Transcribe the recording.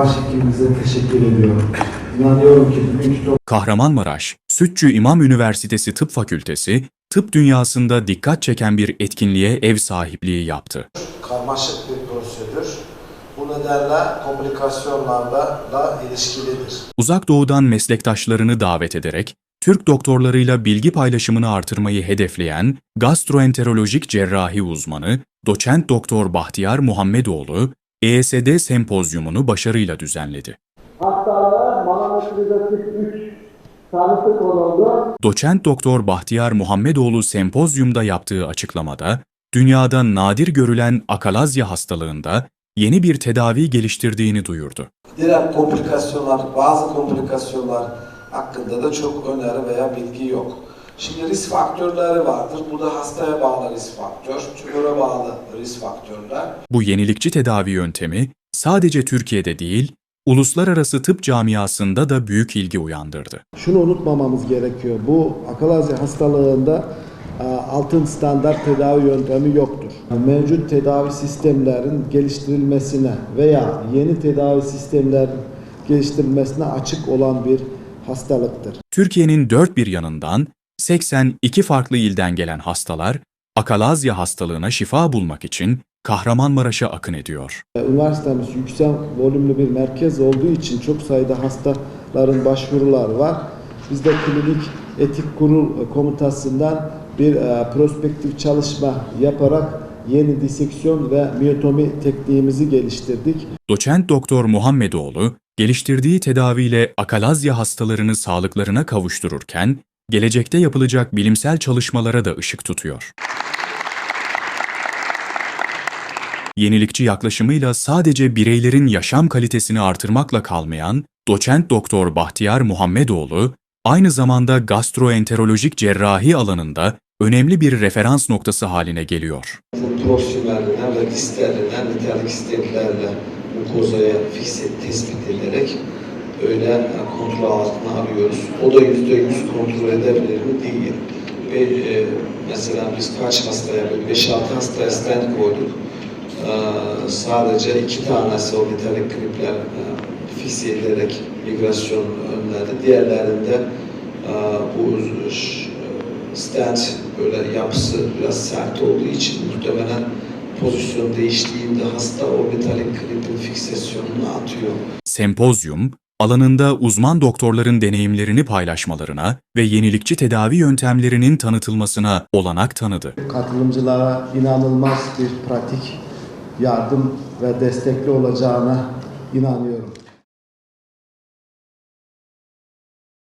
başhekimimize teşekkür ediyorum. İnanıyorum ki bugünkü Kahramanmaraş, Sütçü İmam Üniversitesi Tıp Fakültesi, tıp dünyasında dikkat çeken bir etkinliğe ev sahipliği yaptı. karmaşık bir prosedür. Bu nedenle komplikasyonlarla da ilişkilidir. Uzak Doğu'dan meslektaşlarını davet ederek Türk doktorlarıyla bilgi paylaşımını artırmayı hedefleyen gastroenterolojik cerrahi uzmanı doçent doktor Bahtiyar Muhammedoğlu, ESD sempozyumunu başarıyla düzenledi. hastalara manometrizatif 3 tanısı konuldu. Doçent doktor Bahtiyar Muhammedoğlu sempozyumda yaptığı açıklamada, dünyada nadir görülen akalazya hastalığında yeni bir tedavi geliştirdiğini duyurdu. Diğer komplikasyonlar, bazı komplikasyonlar hakkında da çok öneri veya bilgi yok. Şimdi risk faktörleri vardır. Burada hastaya bağlı risk faktör, tümöre bağlı risk faktörler. Bu yenilikçi tedavi yöntemi sadece Türkiye'de değil, uluslararası tıp camiasında da büyük ilgi uyandırdı. Şunu unutmamamız gerekiyor. Bu akalazya hastalığında e, altın standart tedavi yöntemi yoktur. Mevcut tedavi sistemlerin geliştirilmesine veya yeni tedavi sistemlerin geliştirilmesine açık olan bir hastalıktır. Türkiye'nin dört bir yanından 82 farklı ilden gelen hastalar, akalazya hastalığına şifa bulmak için Kahramanmaraş'a akın ediyor. E, Üniversitemiz yüksek volümlü bir merkez olduğu için çok sayıda hastaların başvuruları var. Biz de klinik etik kurul komutasından bir e, prospektif çalışma yaparak yeni diseksiyon ve miyotomi tekniğimizi geliştirdik. Doçent Doktor Muhammedoğlu, geliştirdiği tedaviyle akalazya hastalarını sağlıklarına kavuştururken, gelecekte yapılacak bilimsel çalışmalara da ışık tutuyor. Yenilikçi yaklaşımıyla sadece bireylerin yaşam kalitesini artırmakla kalmayan Doçent Doktor Bahtiyar Muhammedoğlu, aynı zamanda gastroenterolojik cerrahi alanında önemli bir referans noktası haline geliyor. Ve dislerine, nitelik stemlerle mukozaya fikse tespit edilerek öyle kontrol altına alıyoruz. O da yüzde yüz kontrol edebilir mi? Değil. Ve e, mesela biz kaç hastaya, 5-6 hastaya stent koyduk. Ee, sadece iki tanesi o nitelik klipler e, fikse edilerek migrasyon önledi. Diğerlerinde e, bu ş- stent böyle yapısı biraz sert olduğu için muhtemelen pozisyon değiştiğinde hasta o metalik klipin fiksasyonunu atıyor. Sempozyum, alanında uzman doktorların deneyimlerini paylaşmalarına ve yenilikçi tedavi yöntemlerinin tanıtılmasına olanak tanıdı. Katılımcılara inanılmaz bir pratik yardım ve destekli olacağına inanıyorum.